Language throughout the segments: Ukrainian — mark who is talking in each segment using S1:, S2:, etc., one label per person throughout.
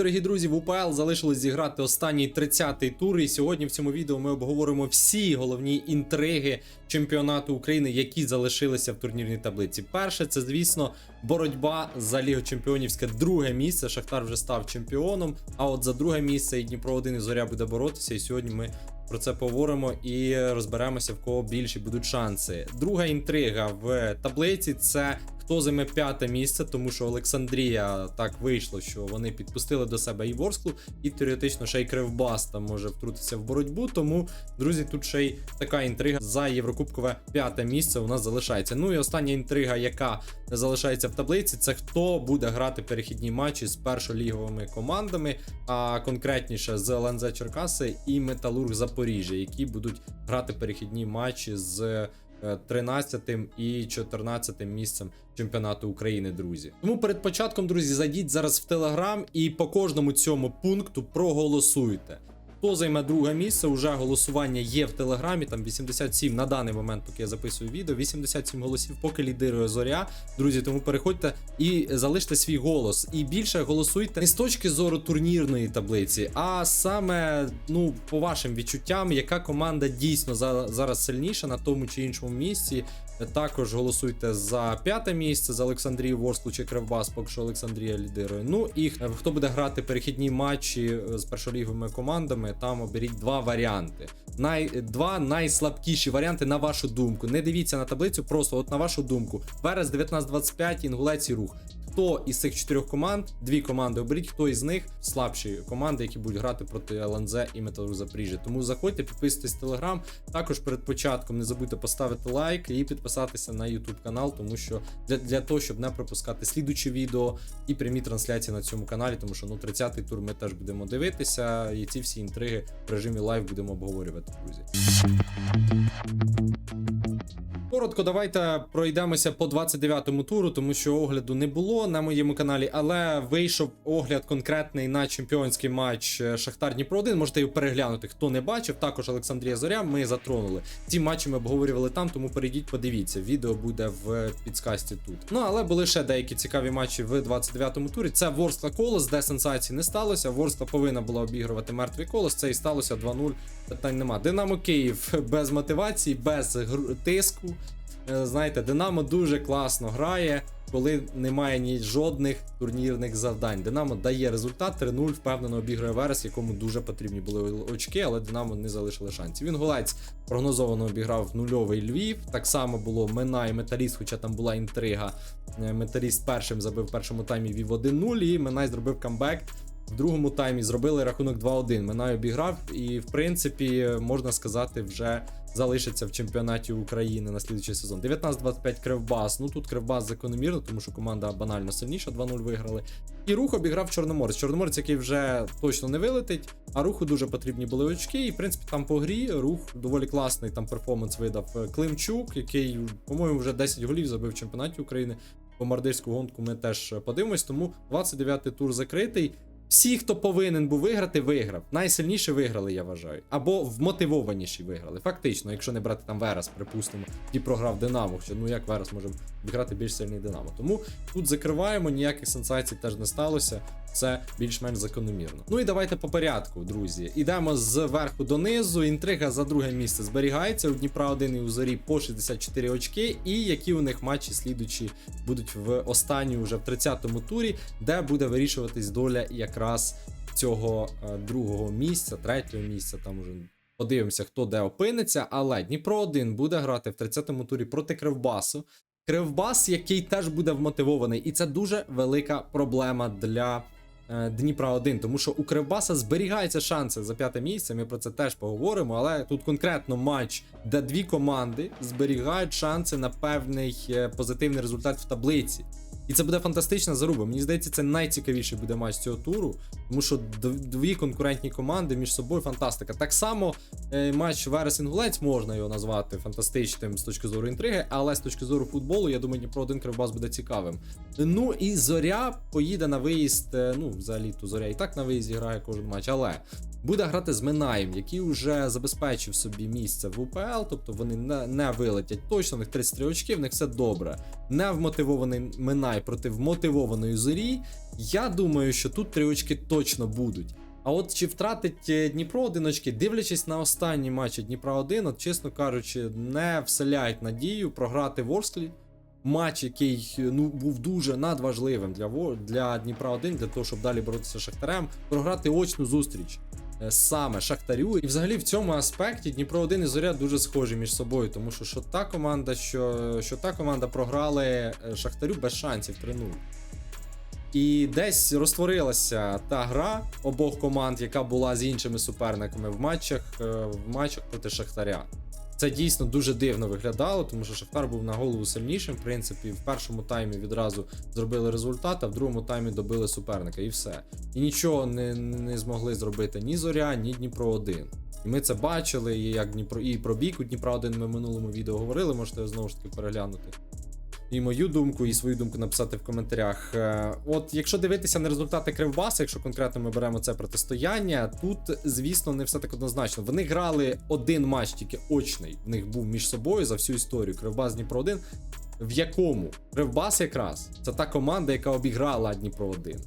S1: дорогі друзі, в УПЛ залишилось зіграти останній 30-й тур. І сьогодні в цьому відео ми обговоримо всі головні інтриги чемпіонату України, які залишилися в турнірній таблиці. Перше, це звісно боротьба за Лігу Чемпіонівське друге місце. Шахтар вже став чемпіоном. А от за друге місце і Дніпро 1 і Зоря буде боротися. І сьогодні ми про це поговоримо і розберемося, в кого більші будуть шанси. Друга інтрига в таблиці це хто займе п'яте місце, тому що Олександрія так вийшло, що вони підпустили до себе і Ворсклу, і теоретично ще й Кривбас там може втрутитися в боротьбу. Тому, друзі, тут ще й така інтрига за Єврокубкове п'яте місце у нас залишається. Ну і остання інтрига, яка залишається в таблиці, це хто буде грати перехідні матчі з першоліговими командами, а конкретніше з ЛНЗ Черкаси і Металург Запоріжжя, які будуть грати перехідні матчі з. Е, 13 і 14 місцем чемпіонату України, друзі. Тому перед початком, друзі, зайдіть зараз в Телеграм і по кожному цьому пункту проголосуйте. Хто займе друге місце? Уже голосування є в Телеграмі. Там 87 на даний момент, поки я записую відео. 87 голосів, поки лідирує зоря. Друзі, тому переходьте і залиште свій голос. І більше голосуйте не з точки зору турнірної таблиці, а саме ну по вашим відчуттям, яка команда дійсно за, зараз сильніша на тому чи іншому місці. Також голосуйте за п'яте місце за Олександрію Ворсклу чи Кривбас, поки що Олександрія лідирує. Ну і хто буде грати перехідні матчі е, з першоліговими командами, там оберіть два варіанти. Най, два найслабкіші варіанти на вашу думку. Не дивіться на таблицю, просто от на вашу думку. Верес 1925, інгулець і рух. Хто із цих чотирьох команд, дві команди оберіть, хто із них слабші команди, які будуть грати проти ЛНЗ і Металург Запоріжжя. Тому заходьте, підписуйтесь в Телеграм. Також перед початком не забудьте поставити лайк і підписатися на YouTube канал, тому що для, для того, щоб не пропускати слідучі відео і прямі трансляції на цьому каналі, тому що ну 30-й тур ми теж будемо дивитися, і ці всі інтриги в режимі лайв будемо обговорювати, друзі. Коротко, давайте пройдемося по 29-му туру, тому що огляду не було на моєму каналі, але вийшов огляд конкретний на чемпіонський матч е, Шахтар Дніпро 1. Можете його переглянути, хто не бачив. Також Олександрія Зоря. Ми затронули. Ці матчі ми обговорювали там, тому перейдіть, подивіться. Відео буде в підсказці тут. Ну але були ще деякі цікаві матчі в 29-му турі. Це Ворскла Колос, де сенсації не сталося. Ворскла повинна була обігрувати мертвий колос. Це і сталося 2-0. Питань нема. Динамо Київ без мотивації, без тиску. Е, Знаєте, Динамо дуже класно грає, коли немає ні жодних турнірних завдань. Динамо дає результат 3-0, впевнено обігрує Верес, якому дуже потрібні були очки, але Динамо не залишили шансів. Він голець прогнозовано обіграв нульовий Львів. Так само було Мена і Металіст, хоча там була інтрига. Е, Металіст першим забив в першому таймі вів 1-0, і Менай зробив камбек. В другому таймі зробили рахунок 2-1. Минай обіграв, і в принципі можна сказати, вже залишиться в чемпіонаті України на слідчий сезон. 19-25 Кривбас. Ну тут Кривбас закономірно, тому що команда банально сильніша, 2-0 виграли. І рух обіграв Чорноморець. Чорноморець, який вже точно не вилетить, а руху дуже потрібні були очки. І в принципі там по грі рух доволі класний там перформанс видав е, Климчук, який, по-моєму, вже 10 голів забив в чемпіонаті України. Комардирську гонку ми теж подивимось, тому 29-й тур закритий. Всі, хто повинен був виграти, виграв. Найсильніше виграли, я вважаю. Або вмотивованіші виграли. Фактично, якщо не брати там Верес, припустимо, і програв Динамо. Що ну як Верес може обіграти більш сильний Динамо. Тому тут закриваємо, ніяких сенсацій теж не сталося. Це більш-менш закономірно. Ну і давайте по порядку, друзі. Ідемо з верху до низу. Інтрига за друге місце зберігається. У Дніпра 1 і у зорі по 64 очки. І які у них матчі слідучі будуть в останній уже в 30-му турі, де буде вирішуватись доля якраз цього е, другого місця, третього місця. Там уже подивимося, хто де опиниться. Але Дніпро 1 буде грати в 30-му турі проти Кривбасу. Кривбас, який теж буде вмотивований, і це дуже велика проблема для е, Дніпра 1, тому що у Кривбаса зберігаються шанси за п'яте місце. Ми про це теж поговоримо. Але тут конкретно матч, де дві команди зберігають шанси на певний е, позитивний результат в таблиці. І це буде фантастична заруба. Мені здається, це найцікавіший буде матч цього туру, тому що дві конкурентні команди між собою фантастика. Так само е, матч Верес Інгулець можна його назвати фантастичним з точки зору інтриги, але з точки зору футболу, я думаю, Дніпро 1 Кривбас буде цікавим. Ну і Зоря поїде на виїзд. е, Ну, взагалі, то Зоря і так на виїзді грає кожен матч, але буде грати з Минаєм, який вже забезпечив собі місце в УПЛ, тобто вони не, не вилетять точно, у них 33 очки, в них все добре. Не вмотивований Минай проти вмотивованої зорі. Я думаю, що тут три очки точно будуть. А от чи втратить е, Дніпро один очки, дивлячись на останні матчі Дніпра 1, от чесно кажучи, не вселяють надію програти Ворсклі. Матч, який ну був дуже надважливим для для Дніпра 1, для того, щоб далі боротися з Шахтарем, програти очну зустріч е, саме Шахтарю. І взагалі в цьому аспекті Дніпро 1 і Зоря дуже схожі між собою, тому що, що та команда, що, що та команда програли е, Шахтарю без шансів 3-0. І десь розтворилася та гра обох команд, яка була з іншими суперниками в матчах, е, в матчах проти Шахтаря. Це дійсно дуже дивно виглядало, тому що Шахтар був на голову сильнішим. В принципі, в першому таймі відразу зробили результат, а в другому таймі добили суперника, і все. І нічого не, не змогли зробити ні Зоря, ні Дніпро 1. І ми це бачили, і як Дніпро, і про бійку Дніпра 1 ми в минулому відео говорили, можете знову ж таки переглянути. І мою думку, і свою думку написати в коментарях. Е, От, якщо дивитися на результати Кривбаса, якщо конкретно ми беремо це протистояння, тут, звісно, не все так однозначно. Вони грали один матч, тільки очний. В них був між собою за всю історію. Кривбас Дніпро 1 в якому Кривбас якраз це та команда, яка обіграла Дніпро 1.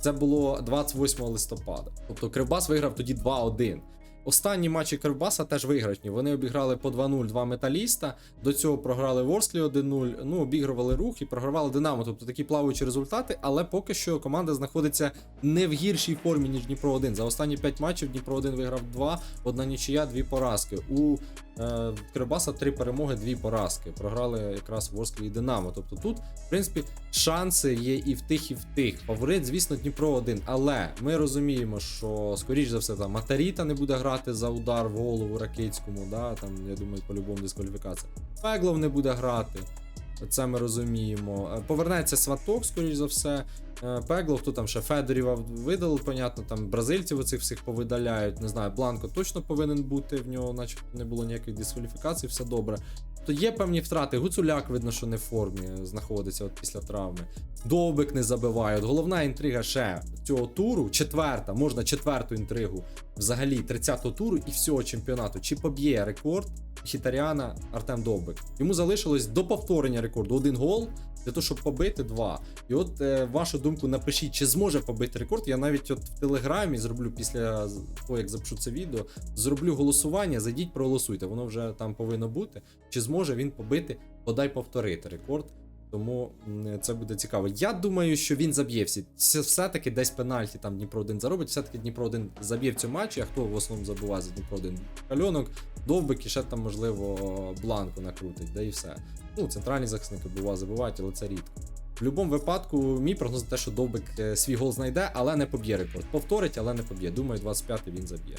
S1: Це було 28 листопада. Тобто Кривбас виграв тоді 2-1. Останні матчі Кривбаса теж виграшні. Вони обіграли по 2-0 два металіста. До цього програли Ворслі 1-0. Ну, обігрували рух і програвали Динамо. Тобто такі плаваючі результати, але поки що команда знаходиться не в гіршій формі, ніж Дніпро 1. За останні 5 матчів Дніпро 1 виграв 2, одна нічия, дві поразки. У е, Кривбаса три перемоги, дві поразки. Програли якраз Ворсклі і Динамо. Тобто тут, в принципі, шанси є і в тих, і в тих. Фаворит, звісно, Дніпро один. Але ми розуміємо, що скоріш за все там Матаріта не буде грати за удар в голову Ракицькому. Да? Там, я думаю, по-любому дискваліфікація. Пеглов не буде грати. Це ми розуміємо. Е, Повернеться сваток, скоріш за все. Пегло, Пеглов, хто там ще Федоріва видали, понятно, там бразильців оцих всіх повидаляють. Не знаю, Бланко точно повинен бути, в нього, начебто, не було ніяких дискваліфікацій, все добре. То є певні втрати. Гуцуляк, видно, що не в формі знаходиться от після травми. Довбик не забиває. От головна інтрига ще цього туру, четверта, можна четверту інтригу взагалі 30-го туру і всього чемпіонату. Чи поб'є рекорд Хітаріана Артем Довбик? Йому залишилось до повторення рекорду один гол для того, щоб побити два. І от е, вашу думку напишіть, чи зможе побити рекорд. Я навіть от в телеграмі зроблю після того, як запишу це відео, зроблю голосування. Зайдіть, проголосуйте. Воно вже там повинно бути. Чи зможе він побити, бодай повторити рекорд. Тому це буде цікаво. Я думаю, що він заб'є всі. Все-таки десь пенальті там Дніпро 1 заробить. Все-таки Дніпро 1 заб'є в цьому матчі. А хто в основному забуває за Дніпро 1? Кальонок, Довбик і ще там, можливо, бланку накрутить, да і все. Ну, центральні захисники бува забувають, але це рідко. В будь-якому випадку, мій прогноз те, що Довбик е, свій гол знайде, але не поб'є рекорд. Повторить, але не поб'є. Думаю, 25-й він заб'є.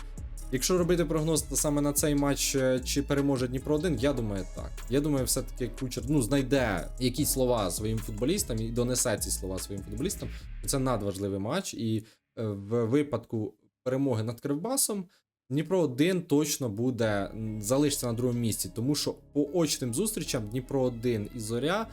S1: Якщо робити прогноз саме на цей матч, е, чи переможе Дніпро 1, я думаю, так. Я думаю, все-таки кучер ну, знайде якісь слова своїм футболістам і донесе ці слова своїм футболістам. Це надважливий матч. І е, в випадку перемоги над Кривбасом. Дніпро 1 точно буде залишиться на другому місці, тому що по очним зустрічам Дніпро 1 і Зоря.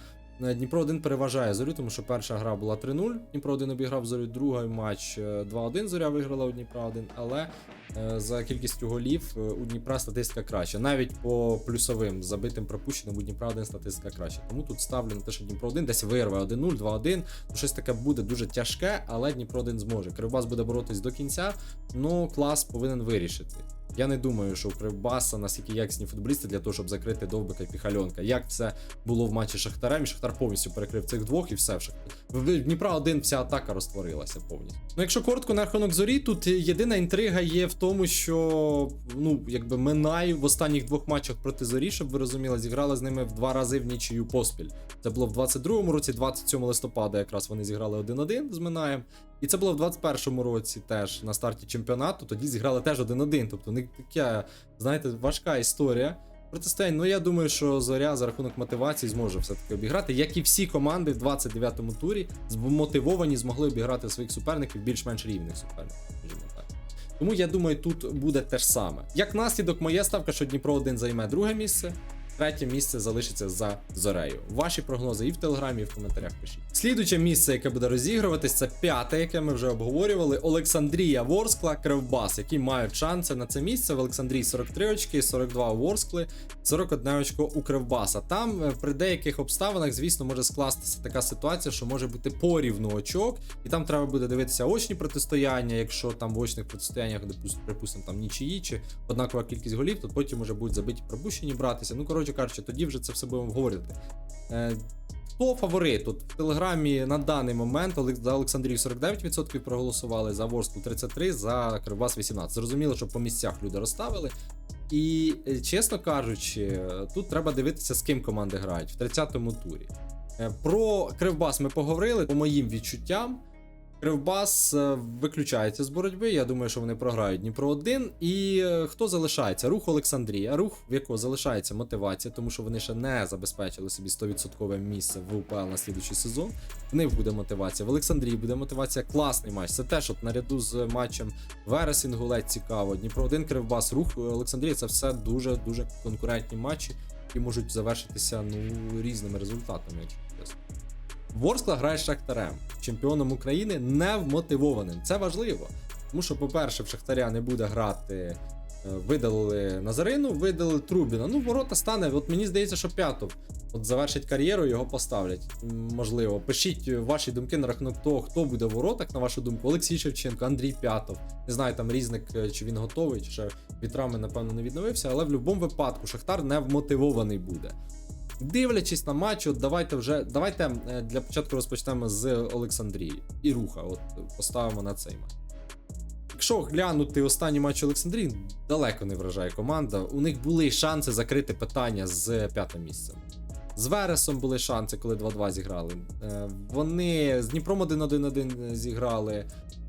S1: Е, Дніпро 1 переважає зорю, тому що перша гра була 3-0. Дніпро 1 обіграв зорю, другий матч е, 2-1. Зоря виграла у Дніпра 1, але е, за кількістю голів е, у Дніпра статистика краща. Навіть по плюсовим забитим пропущеним у Дніпра 1 статистика краща. Тому тут ставлю на те, що Дніпро 1 десь вирве 1-0, 2-1. Ну, щось таке буде дуже тяжке, але Дніпро 1 зможе. Кривбас буде боротись до кінця, ну клас повинен вирішити. Я не думаю, що у Кривбаса настільки якісні футболісти для того, щоб закрити Довбика і Піхальонка. Як це було в матчі з Шахтарем, і Шахтар повністю перекрив цих двох і все. В В Дніпра один вся атака розтворилася повністю. Ну, якщо коротко на рахунок зорі, тут єдина інтрига є в тому, що ну, якби Минай в останніх двох матчах проти зорі, щоб ви розуміли, зіграли з ними в два рази в нічию поспіль. Це було в 22-му році, 27 листопада, якраз вони зіграли 1-1 з Минаєм. І це було в 21-му році теж на старті чемпіонату. Тоді зіграли теж 1-1. Тобто, така, знаєте, важка історія. Протистоянь, ну я думаю, що Зоря за рахунок мотивації зможе все-таки обіграти, як і всі команди в 29-му турі змотивовані змогли обіграти своїх суперників більш-менш рівних суперників. Тому я думаю, тут буде те ж саме. Як наслідок, моя ставка, що Дніпро 1 займе друге місце. Третє місце залишиться за зорею. Ваші прогнози і в телеграмі, і в коментарях пишіть. Слідуче місце, яке буде розігруватись, це п'яте, яке ми вже обговорювали. Олександрія Ворскла, Кривбас, які мають шанси на це місце. В Олександрії 43 очки, 42 у Ворскли, 41 очко у Кривбаса. Там е, при деяких обставинах, звісно, може скластися така ситуація, що може бути порівну очок, і там треба буде дивитися очні протистояння. Якщо там в очних протистояннях, припустимо, там нічиї чи однакова кількість голів, то потім вже будуть забиті пропущені братися. Ну, коротше кажучи, тоді вже це все будемо обговорювати. Е, Хто фаворит? Тут в телеграмі на даний момент за Олександрію 49% проголосували, за Ворсклу 33%, за Кривбас 18%. Зрозуміло, що по місцях люди розставили. І е, чесно кажучи, тут треба дивитися, з ким команди грають в 30-му турі. Е, Про Кривбас ми поговорили. По моїм відчуттям, Кривбас е, виключається з боротьби. Я думаю, що вони програють Дніпро 1. І е, хто залишається? Рух Олександрія. Рух, в якого залишається мотивація, тому що вони ще не забезпечили собі 100% місце в УПЛ на слідуючий сезон. В них буде мотивація. В Олександрії буде мотивація. Класний матч. Це теж от наряду з матчем Верес Інгулець цікаво. Дніпро 1 Кривбас, Рух Олександрія. Це все дуже дуже конкурентні матчі, які можуть завершитися ну різними результатами, якщо чесно. Ворскла грає з Шахтарем, чемпіоном України невмотивованим. Це важливо. Тому що, по-перше, в Шахтаря не буде грати. е, Видалили Назарину, видалили Трубіна. Ну, ворота стане. От мені здається, що п'ятов. От завершить кар'єру, його поставлять. Можливо. Пишіть ваші думки на рахунок того, хто буде в воротах, на вашу думку. Олексій Шевченко, Андрій П'ятов. Не знаю, там різник, е, чи він готовий, чи ще від напевно, не відновився, але в будь-якому випадку Шахтар не вмотивований буде. Дивлячись на матч, от давайте вже давайте е, для початку розпочнемо з Олександрії і руха. От поставимо на цей матч. Якщо глянути останній матч Олександрії, далеко не вражає команда. У них були шанси закрити питання з п'ятим місцем. З Вересом були шанси, коли 2-2 зіграли. Е, Вони з Дніпром 1-1-1 зіграли.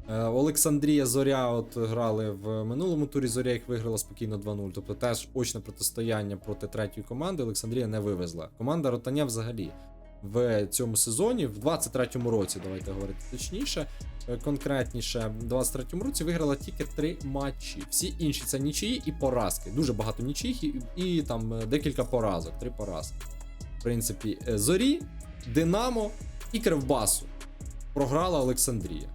S1: Е, Олександрія Зоря от грали в минулому турі. Зоря їх виграла спокійно 2-0. Тобто теж очне протистояння проти третьої команди Олександрія не вивезла. Команда Ротаня взагалі в цьому сезоні, в 23-му році, давайте говорити точніше, е, конкретніше, в 23-му році виграла тільки три матчі. Всі інші це нічиї і поразки. Дуже багато нічиїх і, і там е, декілька поразок, три поразки. В принципі, Зорі, Динамо і Кривбасу програла Олександрія.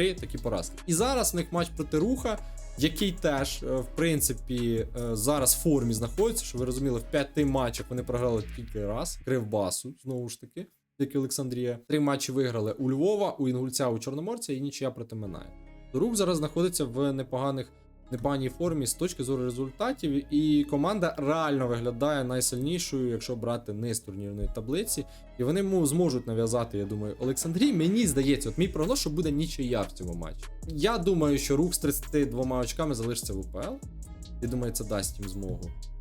S1: Три такі поразки. І зараз в них матч проти руха, який теж, е, в принципі, е, зараз в формі знаходиться, що ви розуміли, в п'яти матчах вони програли тільки раз. Кривбасу, знову ж таки, як і Олександрія. Три матчі виграли у Львова, у Інгульця, у Чорноморця і нічия проти Минає. Рух зараз знаходиться в непоганих. Непоганій формі з точки зору результатів, і команда реально виглядає найсильнішою, якщо брати низ турнірної таблиці. І вони зможуть нав'язати, я думаю, Олександрії. Мені здається, от мій прогноз, що буде нічия в цьому матчі. Я думаю, що рух з 32 очками залишиться в УПЛ. Я думаю, це дасть їм змогу.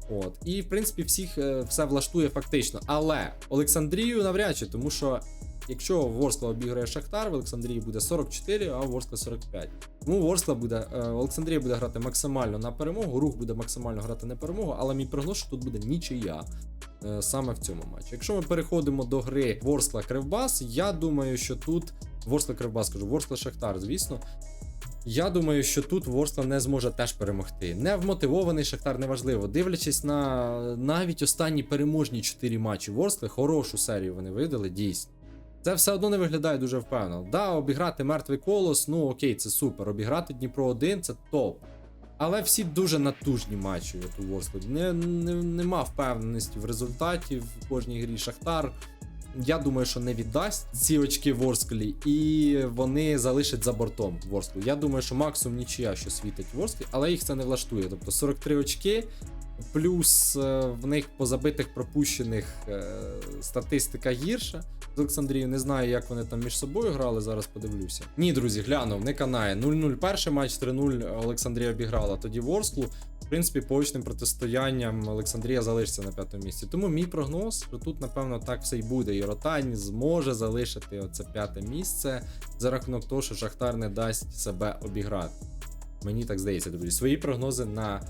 S1: От. І, в принципі, всіх е, все влаштує фактично. Але Олександрію навряд чи, тому що якщо Ворскла обіграє Шахтар, в Олександрії буде 44, а Ворскла 45. Тому Ворскла буде, е, Олександрія буде грати максимально на перемогу, рух буде максимально грати на перемогу, але мій прогноз, що тут буде нічия. е, Саме в цьому матчі. Якщо ми переходимо до гри Ворскла Кривбас, я думаю, що тут Ворскла Кривбас кажу, Ворскла Шахтар, звісно. Я думаю, що тут Ворскла не зможе теж перемогти. Не вмотивований Шахтар, неважливо. Дивлячись на навіть останні переможні 4 матчі Ворскли, хорошу серію вони видали, дійсно. Це все одно не виглядає дуже впевнено. Да, обіграти мертвий колос, ну окей, це супер. Обіграти Дніпро 1 це топ. Але всі дуже натужні матчі от у Ворсклі. Не, не, нема впевненості в результаті в кожній грі Шахтар. Я думаю, що не віддасть ці очки Ворсклі, і вони залишать за бортом Ворсклі. Я думаю, що максимум нічия, що світить Ворсклі, але їх це не влаштує. Тобто 43 очки, плюс е, в них по забитих пропущених е, статистика гірша. З Олександрією не знаю, як вони там між собою грали. Зараз подивлюся. Ні, друзі, глянув, не канає. 0-0 перший матч, 3-0 Олександрія обіграла. Тоді Ворсклу. В принципі, по очним протистоянням Олександрія залишиться на п'ятому місці. Тому мій прогноз, що тут, напевно, так все й буде. І Ротань зможе залишити оце п'яте місце за рахунок того, що Шахтар не дасть себе обіграти. Мені так здається, друзі. Свої прогнози на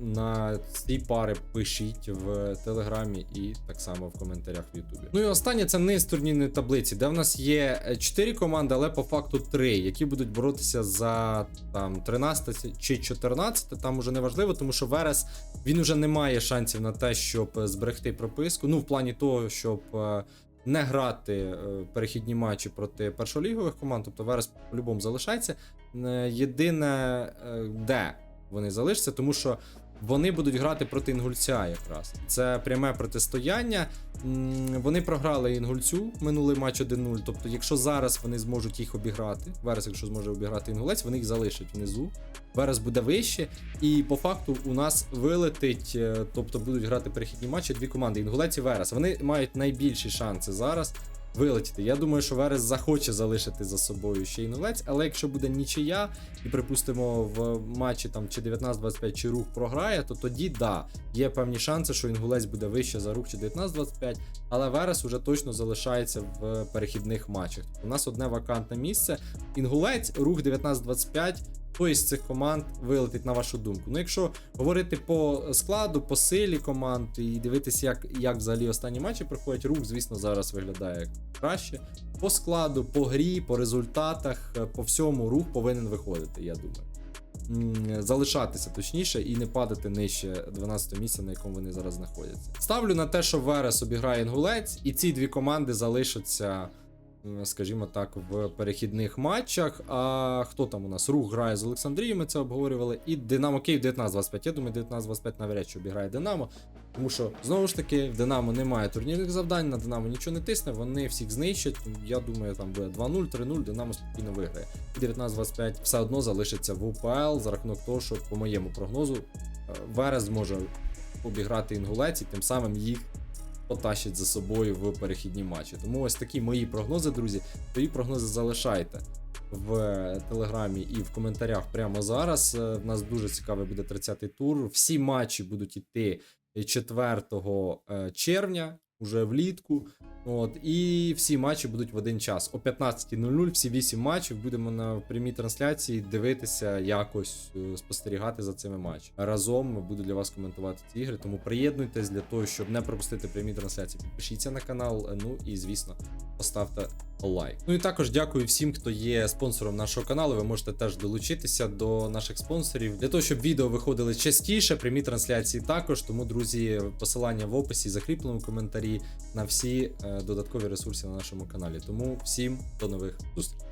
S1: на ці пари пишіть в телеграмі і так само в коментарях в Ютубі. Ну і останнє це низ турнірної таблиці, де в нас є 4 команди, але по факту 3, які будуть боротися за там 13 чи 14. Там уже не важливо, тому що Верес він уже не має шансів на те, щоб зберегти прописку. Ну, в плані того, щоб. е, Не грати е, перехідні матчі проти першолігових команд, тобто Верес по-любому залишається. Е, Єдине, е, де вони залишаться, тому що вони будуть грати проти інгульця якраз. Це пряме протистояння. Вони програли інгульцю минулий матч 1-0. Тобто, якщо зараз вони зможуть їх обіграти, Верес, якщо зможе обіграти інгулець, вони їх залишать внизу. Верес буде вище, і по факту у нас вилетить, е, тобто будуть грати перехідні матчі дві команди: Інгулець і Верес. Вони мають найбільші шанси зараз вилетіти. Я думаю, що Верес захоче залишити за собою ще інгулець, але якщо буде нічия, і припустимо в матчі там чи 19-25 чи рух програє, то тоді да, є певні шанси, що інгулець буде вище за рух чи 19-25, але Верес уже точно залишається в перехідних матчах. У нас одне вакантне місце. Інгулець, рух 19-25. Хто із цих команд вилетить на вашу думку? Ну, якщо говорити по складу, по силі команд і дивитися, як, як взагалі останні матчі проходять, рух, звісно, зараз виглядає краще. По складу, по грі, по результатах, по всьому рух повинен виходити, я думаю. Залишатися точніше і не падати нижче 12 місця, на якому вони зараз знаходяться. Ставлю на те, що Верес обіграє інгулець, і ці дві команди залишаться скажімо так, в перехідних матчах. А хто там у нас? Рух грає з Олександрією, ми це обговорювали. І Динамо Київ 19-25. Я думаю, 19-25 навряд чи обіграє Динамо. Тому що знову ж таки в Динамо немає турнірних завдань, на Динамо нічого не тисне, вони всіх знищать. Я думаю, там буде 2-0, 3-0, Динамо спокійно виграє. 19-25 все одно залишиться в УПЛ за рахунок того, що по моєму прогнозу е, Верес зможе обіграти інгулець і тим самим їх потащить за собою в перехідні матчі. Тому ось такі мої прогнози, друзі. Свої прогнози залишайте в телеграмі і в коментарях прямо зараз. Е, В нас дуже цікавий буде 30-й тур. Всі матчі будуть іти 4 е, червня, уже влітку. От, і всі матчі будуть в один час. О 15.00 всі 8 матчів будемо на прямій трансляції дивитися, якось е, спостерігати за цими матчами. Разом буду для вас коментувати ці ігри. Тому приєднуйтесь для того, щоб не пропустити прямі трансляції. Підпишіться на канал. е, Ну і звісно, поставте лайк. Ну і також дякую всім, хто є спонсором нашого каналу. Ви можете теж долучитися до наших спонсорів для того, щоб відео виходили частіше. Прямі трансляції також. Тому, друзі, посилання в описі, закріпленому коментарі на всі е, додаткові ресурси на нашому каналі. Тому всім до нових зустрічей.